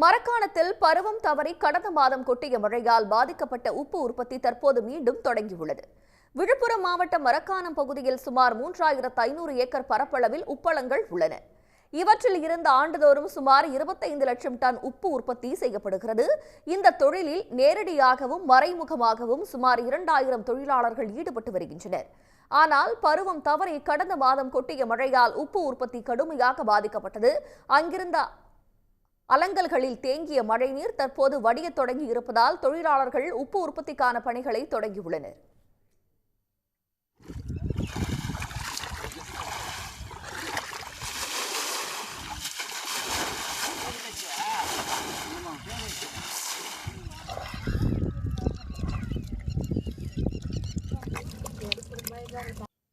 மரக்காணத்தில் பருவம் தவறி கடந்த மாதம் கொட்டிய மழையால் பாதிக்கப்பட்ட உப்பு உற்பத்தி தற்போது மீண்டும் தொடங்கியுள்ளது. விழுப்புரம் மாவட்டம் மரக்காணம் பகுதியில் சுமார் மூன்றாயிரத்து ஐநூறு ஏக்கர் பரப்பளவில் உப்பளங்கள் உள்ளன. இவற்றில் இருந்து ஆண்டுதோறும் சுமார் இருபத்தைந்து லட்சம் டன் உப்பு உற்பத்தி செய்யப்படுகிறது. இந்த தொழிலில் நேரடியாகவும் மறைமுகமாகவும் சுமார் இரண்டாயிரம் தொழிலாளர்கள் ஈடுபட்டு வருகின்றனர். ஆனால் பருவம் தவறி கடந்த மாதம் கொட்டிய மழையால் உப்பு உற்பத்தி கடுமையாக பாதிக்கப்பட்டது. அங்கிருந்த அலங்கல்களில் தேங்கிய மழைநீர் தற்போது வடியத் தொடங்கி இருப்பதால் தொழிலாளர்கள் உப்பு உற்பத்திக்கான பணிகளை தொடங்கியுள்ளனர்.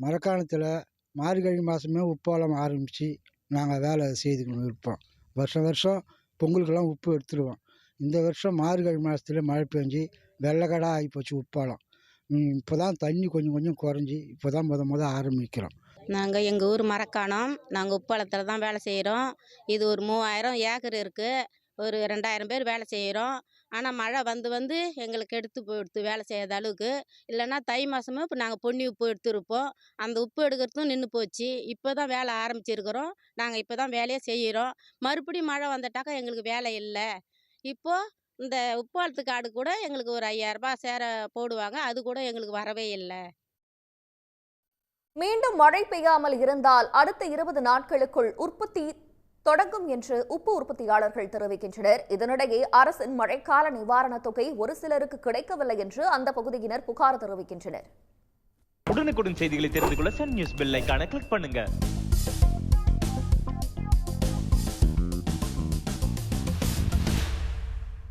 மரக்காலத்தில் மார்கழி மாதமே உப்பாலம் ஆரம்பித்து நாங்கள் வேலை செய்துக்கணும் இருப்போம். வருஷம் வருஷம் பொங்கலுக்கெல்லாம் உப்பு எடுத்துடுவோம். இந்த வருஷம் மார்கழி மாதத்துல மழை பெஞ்சு வெள்ளக்கடா ஆகிப்போச்சு உப்பாலம். இப்போ தான் தண்ணி கொஞ்சம் கொஞ்சம் குறைஞ்சி இப்போ தான் முத முத ஆரம்பிக்கிறோம். நாங்கள் எங்கள் ஊர் மரக்காணம். நாங்கள் உப்பளத்தில் தான் வேலை செய்கிறோம் இது ஒரு மூவாயிரம் ஏக்கர் இருக்குது ஒரு ரெண்டாயிரம் பேர் வேலை செய்கிறோம் ஆனால் மழை வந்து வந்து எங்களுக்கு எடுத்து போயிடுத்து வேலை செய்யாத அளவுக்கு. இல்லைன்னா தை மாதமும் இப்போ நாங்கள் பொன்னி உப்பு எடுத்துருப்போம். அந்த உப்பு எடுக்கிறதும் நின்று போச்சு. இப்போ தான் வேலை ஆரம்பிச்சிருக்கிறோம். நாங்கள் இப்போ தான் வேலையை செய்கிறோம் மறுபடியும் மழை வந்துட்டாக்கா எங்களுக்கு வேலை இல்லை. இப்போது இந்த உப்பாலத்து காடு கூட எங்களுக்கு ஒரு ஐயாயிரரூபா சேர போடுவாங்க. அது கூட எங்களுக்கு வரவே இல்லை. மீண்டும் மழை பெய்யாமல் இருந்தால் அடுத்த இருபது நாட்களுக்குள் உற்பத்தி தொடங்கும் என்று உப்பு உற்பத்தியாளர்கள் தெரிவிக்கின்றனர். இதனிடையே அரசின் மழைக்கால நிவாரணத் தொகை ஒரு சிலருக்கு கிடைக்கவில்லை என்று அந்த பகுதியினர் புகார் தெரிவிக்கின்றனர். உடனுக்குடன் செய்திகளை தெரிந்து கொள்ள சன் நியூஸ் பெல் கிளிக் பண்ணுங்க.